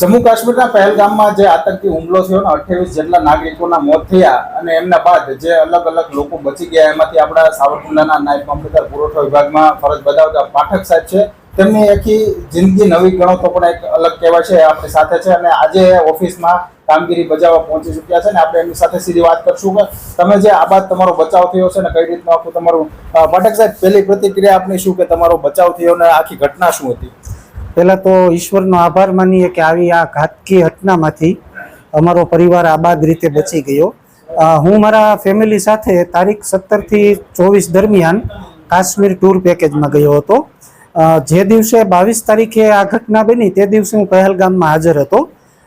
જમ્મુ કાશ્મીરના પહેલગામમાં જે આતંકી હુમલો થયો ને અઠ્યાવીસ જેટલા નાગરિકોના મોત થયા અને એમના બાદ જે અલગ અલગ લોકો બચી ગયા, એમાંથી આપણા સાવરકુંડલાના નાયબ કોમ્પ્યુટર પુરવઠા વિભાગમાં ફરજ બજાવતા પાઠક સાહેબ છે. તેમની આખી જિંદગી નવી ગણો તો પણ એક અલગ કહેવાય છે આપણી સાથે છે અને આજે ઓફિસમાં કામગીરી બજાવવા પહોંચી ચૂક્યા છે ને આપણે એમની સાથે સીધી વાત કરશું કે તમે જે આ બાદ તમારો બચાવ થયો છે ને કઈ રીતનું આખું તમારું પાઠક સાહેબ, પહેલી પ્રતિક્રિયા આપની શું કે તમારો બચાવ થયો ને આખી ઘટના શું હતી? પહેલા તો ઈશ્વરનો આભાર માનીએ કે આવી આ ઘાતકી ઘટનામાંથી અમારો પરિવાર આબાદ રીતે બચી ગયો. હું મારા ફેમિલી સાથે તારીખ સત્તરથી ચોવીસ દરમિયાન કાશ્મીર ટૂર પેકેજમાં ગયો હતો. જે દિવસે બાવીસ તારીખે આ ઘટના બની તે દિવસે હું પહેલગામમાં હાજર હતો.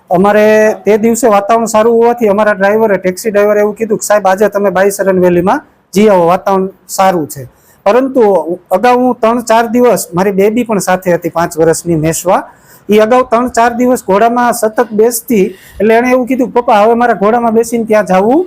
અમારે તે દિવસે વાતાવરણ સારું હોવાથી અમારા ડ્રાઈવરે ટેક્સી ડ્રાઈવરે એવું કીધું કે સાહેબ, આજે તમે બાઈસરન વેલીમાં જી આવો, વાતાવરણ સારું છે. પરંતુ અગાઉ હું ત્રણ ચાર દિવસ મારી બેબી પણ સાથે હતી પાંચ વર્ષની મેશવા. એ અગાઉ ત્રણ ચાર દિવસ ઘોડામાં સતત બેસતી, એટલે એણે એવું કીધું, પપ્પા, હવે મારા ઘોડામાં બેસીને ત્યાં જવું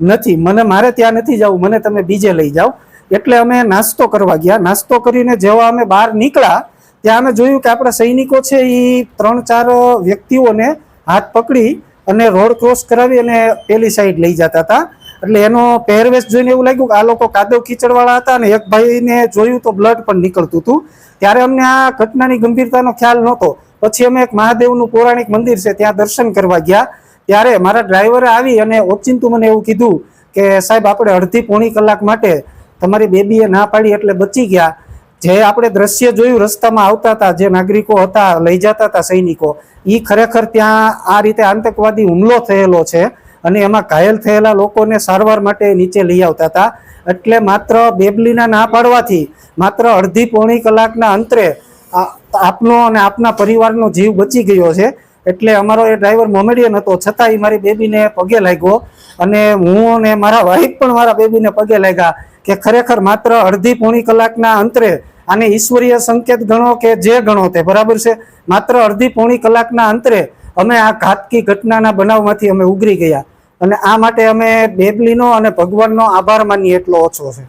નથી. મને મારે ત્યાં નથી જવું. મને તમે બીજે લઈ જાઓ. એટલે અમે નાસ્તો કરવા ગયા. નાસ્તો કરીને જેવા અમે બહાર નીકળ્યા, ત્યાં અમે જોયું કે આપણા સૈનિકો છે એ ત્રણ ચાર વ્યક્તિઓને હાથ પકડી અને રોડ ક્રોસ કરાવી અને પેલી સાઈડ લઈ જતા હતા. એટલે એનો પહેરવેશ જોઈને એવું લાગ્યું કે આ લોકો કાદવ કીચડવાળા હતા અને એક ભાઈને જોયું તો બ્લડ પણ નીકળતું હતું. ત્યારે અમને આ ઘટનાની ગંભીરતાનો ખ્યાલ નહોતો. પછી અમે એક મહાદેવનું પૌરાણિક મંદિર છે, ત્યાં દર્શન કરવા ગયા. ત્યારે મારા ડ્રાઈવરે આવી અને ઓચિંતું મને એવું કીધું કે, સાહેબ, આપણે અડધી પોણી કલાક માટે તમારી બેબીએ ના પાડી એટલે બચી ગયા. જે આપણે દ્રશ્ય જોયું રસ્તામાં આવતા હતા, જે નાગરિકો હતા, લઈ જતા હતા સૈનિકો એ ખરેખર ત્યાં આ રીતે આતંકવાદી હુમલો થયેલો છે. અને એમાં ઘાયલ થયેલા લોકોને સારવાર માટે નીચે લઈ આવતા હતા. એટલે માત્ર બેબલીના ના પાડવાથી માત્ર અડધી પોણી કલાકના અંતરે આપનો અને આપના પરિવારનો જીવ બચી ગયો છે. એટલે અમારો એ ડ્રાઈવર મોમેડિયન હતો. છતાં એ મારી બેબીને પગે લાગ્યો અને હું અને મારા વાઈફ પણ મારા બેબીને પગે લાગ્યા કે ખરેખર માત્ર અડધી પોણી કલાકના અંતરે આને ઈશ્વરીય સંકેત ગણો કે જે ગણો તે બરાબર છે? માત્ર અડધી પોણી કલાકના અંતરે અમે આ ઘાતકી ઘટનાના બનાવમાંથી અમે ઉગરી ગયા. અને આ માટે અમે બેબલીનો અને ભગવાનનો આભાર માનીએ એટલો ઓછો છે.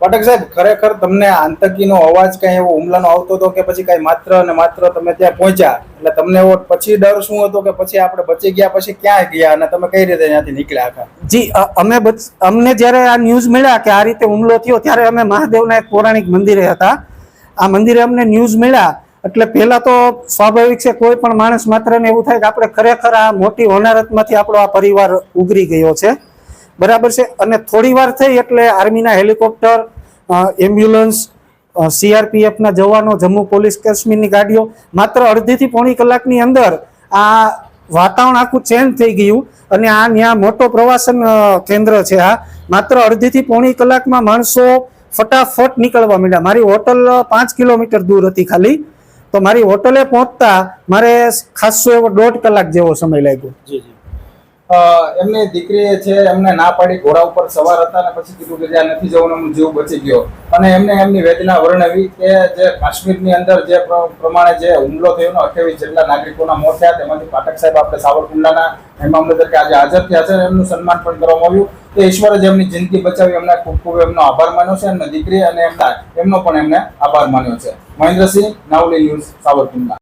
પાઠક સાહેબ ખરેખર તમને આતંકીનો અવાજ કઈ એવો હુમલાનો આવતો હતો કે પછી કઈ માત્ર અને માત્ર તમે ત્યાં પહોંચ્યા? એટલે તમને એવો પછી ડર શું હતો કે પછી આપણે બચી ગયા પછી ક્યાં ગયા અને તમે કઈ રીતે ત્યાંથી નીકળ્યા હતા? જી અમે અમને જ્યારે આ ન્યૂઝ મળ્યા કે આ રીતે હુમલો થયો ત્યારે અમે મહાદેવના એક પૌરાણિક મંદિરે હતા. આ મંદિરે અમને ન્યૂઝ મળ્યા એટલે પહેલા તો સ્વાભાવિક છે, કોઈ પણ માણસ માત્રને એવું થાય કે આપણે ખરેખર આ મોટી હોનારતમાંથી આપણો આ પરિવાર ઉગરી ગયો છે. બરાબર છે? અને થોડી વાર થઈ એટલે આર્મીના હેલિકોપ્ટર એમ્બ્યુલન્સ સીઆરપીએફના જવાનો, જમ્મુ પોલીસ કાશ્મીરની ગાડીઓ, માત્ર અડધીથી પોણી કલાકની અંદર આ વાતાવરણ આખું ચેન્જ થઈ ગયું અને આ ત્યાં મોટો પ્રવાસન કેન્દ્ર છે આ. માત્ર અડધીથી પોણી કલાકમાં માણસો ફટાફટ નીકળવા માંડ્યા. મારી હોટલ પાંચ કિલોમીટર દૂર હતી ખાલી. તો મારી હોટલે પહોંચતા મારે ખાસો એવો દોઢ કલાક જેવો સમય લાગ્યો. જી એમની દીકરી છે, એમને ના પાડી ઘોડા ઉપર સવાર હતા અને પછી કીધું કે જ્યાં નથી જવું એમનો જીવ બચી ગયો. અને એમને એમની વેદના વર્ણવી કે જે કાશ્મીરની અંદર જે પ્રમાણે જે હુમલો થયો ને અઠ્યાવીસ જેટલા નાગરિકોના મોત થયા, તેમાંથી પાઠક સાહેબ આપણે સાવરકુંડલાના મહેમાન કે આજે હાજર થયા છે એમનું સન્માન પણ કરવામાં આવ્યું. કે ઈશ્વરે જે એમની જિંદગી બચાવી એમને ખૂબ ખૂબ એમનો આભાર માન્યો છે, એમની દીકરી અને એમના એમનો પણ એમને આભાર માન્યો છે. મહેન્દ્રસિંહ, નાવલી ન્યૂઝ, સાવરકુંડલા.